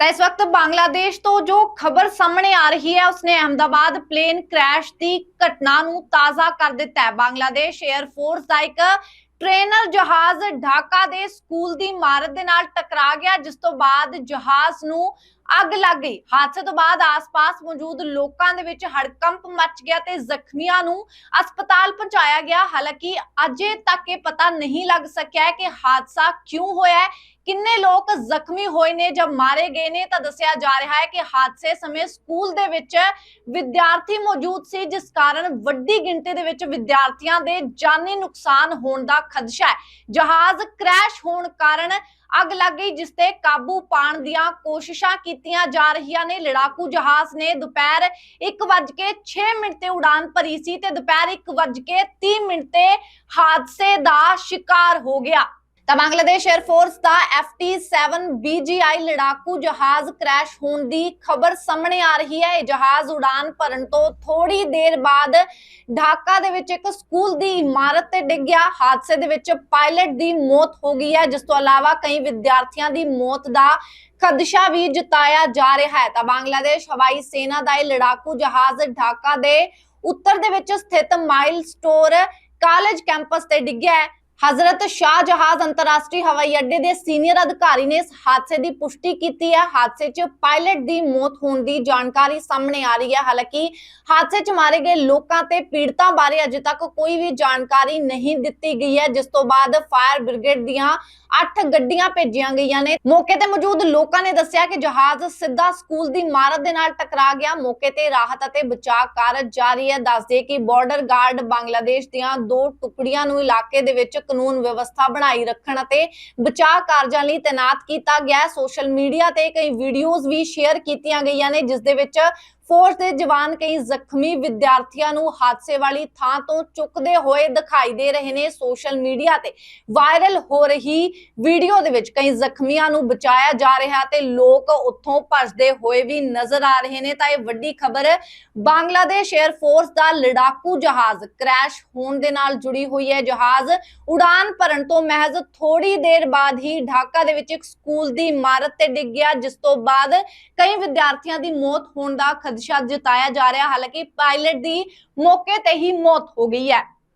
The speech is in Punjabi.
ਤਾਂ ਇਸ ਵਕਤ ਬੰਗਲਾਦੇਸ਼ ਤੋਂ ਜੋ ਖਬਰ ਸਾਹਮਣੇ ਆ ਰਹੀ ਹੈ, ਉਸਨੇ ਅਹਮਦਾਬਾਦ ਪਲੇਨ ਕ੍ਰੈਸ਼ ਦੀ ਘਟਨਾ ਨੂੰ ਤਾਜ਼ਾ ਕਰ ਦਿੱਤਾ ਹੈ। ਬੰਗਲਾਦੇਸ਼ 에ਅਰ ਦਾ ਇੱਕ ਟ੍ਰੇਨਰ ਜਹਾਜ਼ ਢਾਕਾ ਦੇ ਸਕੂਲ ਦੀ ਇਮਾਰਤ ਦੇ ਨਾਲ ਟਕਰਾ ਗਿਆ, ਜਿਸ ਤੋਂ ਬਾਅਦ ਜਹਾਜ਼ ਨੂੰ ਅੱਗ ਲੱਗ ਗਈ। ਹਾਦਸੇ ਤੋਂ ਬਾਅਦ ਆਸ-ਪਾਸ ਮੌਜੂਦ ਲੋਕਾਂ ਦੇ ਵਿੱਚ ਹੜਕੰਪ ਮਚ ਗਿਆ ਤੇ ਜ਼ਖਮੀਆਂ ਨੂੰ ਹਸਪਤਾਲ ਪਹੁੰਚਾਇਆ ਗਿਆ। ਹਾਲਾਂਕਿ ਅਜੇ ਤੱਕ ਇਹ ਪਤਾ ਨਹੀਂ ਲੱਗ ਸਕਿਆ ਹੈ ਕਿ ਹਾਦਸਾ ਕਿਉਂ ਹੋਇਆ ਹੈ। ਕਿੰਨੇ ਲੋਕ ਜ਼ਖਮੀ ਹੋਏ ਨੇ ਜਾਂ ਮਾਰੇ ਗਏ ਨੇ ਤਾਂ ਦੱਸਿਆ ਜਾ ਰਿਹਾ ਹੈ ਕਿ ਹਾਦਸੇ ਸਮੇਂ ਸਕੂਲ ਦੇ ਵਿੱਚ ਵਿਦਿਆਰਥੀ ਮੌਜੂਦ ਸੀ, ਜਿਸ ਕਾਰਨ ਵੱਡੀ ਗਿਣਤੀ ਦੇ ਵਿੱਚ ਵਿਦਿਆਰਥੀਆਂ ਦੇ ਜਾਨੀ ਨੁਕਸਾਨ ਹੋਣ ਦਾ ਖਦਸ਼ਾ ਹੈ। ਜਹਾਜ਼ ਕ੍ਰੈਸ਼ ਹੋਣ ਕਾਰਨ ਅੱਗ ਲੱਗ ਗਈ, ਜਿਸ ਤੇ ਕਾਬੂ ਪਾਉਣ ਦੀਆਂ ਕੋਸ਼ਿਸ਼ਾਂ ਕੀਤੀਆਂ ਜਾ ਰਹੀਆਂ ਨੇ। ਲੜਾਕੂ ਜਹਾਜ਼ ਨੇ ਦੁਪਹਿਰ 1:06 ਮਿੰਟ ਤੇ ਉਡਾਨ ਭਰੀ ਸੀ ਤੇ ਦੁਪਹਿਰ 1:30 ਮਿੰਟ ਤੇ ਹਾਦਸੇ ਦਾ ਸ਼ਿਕਾਰ ਹੋ ਗਿਆ। ਤਾਂ ਬੰਗਲਾਦੇਸ਼ 에ਅਰ ਫੋਰਸ ਦਾ FT7 BGI ਲੜਾਕੂ ਜਹਾਜ਼ ਕ੍ਰੈਸ਼ ਹੋਣ ਦੀ ਖਬਰ ਸਾਹਮਣੇ ਆ ਰਹੀ ਹੈ। ਇਹ ਜਹਾਜ਼ ਉਡਾਨ ਭਰਨ ਤੋਂ ਥੋੜੀ ਦੇਰ ਬਾਅਦ ਢਾਕਾ ਦੇ ਵਿੱਚ ਇੱਕ ਸਕੂਲ ਦੀ ਇਮਾਰਤ ਤੇ ਡਿੱਗ ਗਿਆ। ਹਾਦਸੇ ਦੇ ਵਿੱਚ ਪਾਇਲਟ ਦੀ ਮੌਤ ਹੋ ਗਈ ਹੈ। ਜਿਸ ਤੋਂ ਇਲਾਵਾ ਕਈ ਵਿਦਿਆਰਥੀਆਂ ਦੀ ਮੌਤ ਦਾ ਖਦਸ਼ਾ ਵੀ ਜਤਾਇਆ ਜਾ ਰਿਹਾ ਹੈ। ਤਾਂ ਬੰਗਲਾਦੇਸ਼ ਹਵਾਈ ਸੈਨਾ ਦਾ ਇਹ ਲੜਾਕੂ ਜਹਾਜ਼ ਢਾਕਾ ਦੇ ਉੱਤਰ ਦੇ ਵਿੱਚ ਸਥਿਤ ਮਾਈਲ ਸਟੋਰ ਕਾਲਜ ਕੈਂਪਸ ਤੇ ਡਿੱਗਿਆ ਹੈ। ਹਜ਼ਰਤ ਸ਼ਾਹ ਜਹਾਜ਼ ਅੰਤਰਰਾਸ਼ਟਰੀ ਹਵਾਈ ਅੱਡੇ ਦੇ ਸੀਨੀਅਰ ਅਧਿਕਾਰੀ ਨੇ ਇਸ ਹਾਦਸੇ ਦੀ ਪੁਸ਼ਟੀ ਕੀਤੀ ਹੈ। ਹਾਦਸੇ 'ਚ ਪਾਇਲਟ ਦੀ ਮੌਤ ਹੋਣ ਦੀ ਜਾਣਕਾਰੀ ਸਾਹਮਣੇ ਆ ਰਹੀ ਹੈ। ਹਾਲਾਂਕਿ ਹਾਦਸੇ 'ਚ ਮਾਰੇ ਗਏ ਲੋਕਾਂ ਤੇ ਪੀੜਤਾਂ ਬਾਰੇ ਅਜੇ ਤੱਕ ਕੋਈ ਵੀ ਜਾਣਕਾਰੀ ਨਹੀਂ ਦਿੱਤੀ ਗਈ ਹੈ, ਜਿਸ ਤੋਂ ਬਾਅਦ ਫਾਇਰ ਬ੍ਰਿਗੇਡ ਦੀਆਂ 8 ਗੱਡੀਆਂ ਭੇਜੀਆਂ ਗਈਆਂ ਨੇ। ਮੌਕੇ ਤੇ ਮੌਜੂਦ ਲੋਕਾਂ ਨੇ ਦੱਸਿਆ ਕਿ ਜਹਾਜ਼ ਸਿੱਧਾ ਸਕੂਲ ਦੀ ਇਮਾਰਤ ਦੇ ਨਾਲ ਟਕਰਾ ਗਿਆ। ਮੌਕੇ ਤੇ ਰਾਹਤ ਅਤੇ ਬਚਾਅ ਕਾਰਜ ਜਾਰੀ ਹੈ। ਦੱਸਦੇ ਕਿ ਬਾਰਡਰ ਗਾਰਡ ਬੰਗਲਾਦੇਸ਼ ਦੀਆਂ ਦੋ ਟੁਕੜੀਆਂ ਨੂੰ ਇਲਾਕੇ ਦੇ ਵਿੱਚ ਕਾਨੂੰਨ ਵਿਵਸਥਾ ਬਣਾਈ ਰੱਖਣ ਅਤੇ ਬਚਾਅ ਕਾਰਜਾਂ ਲਈ ਤਾਇਨਾਤ ਕੀਤਾ ਗਿਆ। ਸੋਸ਼ਲ ਮੀਡੀਆ ਤੇ ਕਈ ਵੀਡੀਓਜ਼ ਵੀ ਸ਼ੇਅਰ ਕੀਤੀਆਂ ਗਈਆਂ ਨੇ, ਜਿਸ ਦੇ ਵਿੱਚ ਫੋਰਸ ਦੇ ਜਵਾਨ ਕਈ ਜ਼ਖਮੀ ਵਿਦਿਆਰਥੀਆਂ ਨੂੰ ਹਾਦਸੇ ਵਾਲੀ ਥਾਂ ਤੋਂ ਚੁੱਕਦੇ ਹੋਏ ਦਿਖਾਈ ਦੇ ਰਹੇ ਨੇ ਸੋਸ਼ਲ ਮੀਡੀਆ ਤੇ। ਵਾਇਰਲ ਹੋ ਰਹੀ ਵੀਡੀਓ ਦੇ ਵਿੱਚ ਕਈ ਜ਼ਖਮੀਆਂ ਨੂੰ ਬਚਾਇਆ ਜਾ ਰਿਹਾ ਤੇ ਲੋਕ ਉੱਥੋਂ ਭੱਜਦੇ ਹੋਏ ਵੀ ਨਜ਼ਰ ਆ ਰਹੇ ਨੇ। ਤਾਂ ਇਹ ਵੱਡੀ ਖਬਰ ਬੰਗਲਾਦੇਸ਼ 에ਅਰ ਫੋਰਸ ਦਾ ਲੜਾਕੂ ਜਹਾਜ਼ ਕ੍ਰੈਸ਼ ਹੋਣ ਦੇ ਨਾਲ ਜੁੜੀ ਹੋਈ ਹੈ। ਜਹਾਜ਼ ਉਡਾਨ ਭਰਨ ਤੋਂ ਮਹਿਜ਼ ਥੋੜੀ ਦੇਰ ਬਾਅਦ ਹੀ ਢਾਕਾ ਦੇ ਵਿੱਚ ਇੱਕ ਸਕੂਲ ਦੀ ਇਮਾਰਤ ਤੇ ਡਿੱਗ ਗਿਆ, ਜਿਸ ਤੋਂ ਬਾਅਦ ਕਈ ਵਿਦਿਆਰਥੀਆਂ ਦੀ ਮੌਤ ਹੋਣ ਦਾ ਖਦਸ਼ਾ ਜਤਾਇਆ ਜਾ ਰਿਹਾ। ਹਾਲਾਂਕਿ ਪਾਇਲਟ ਦੀ ਮੌਕੇ ਤੇ ਹੀ ਮੌਤ ਹੋ ਗਈ ਹੈ।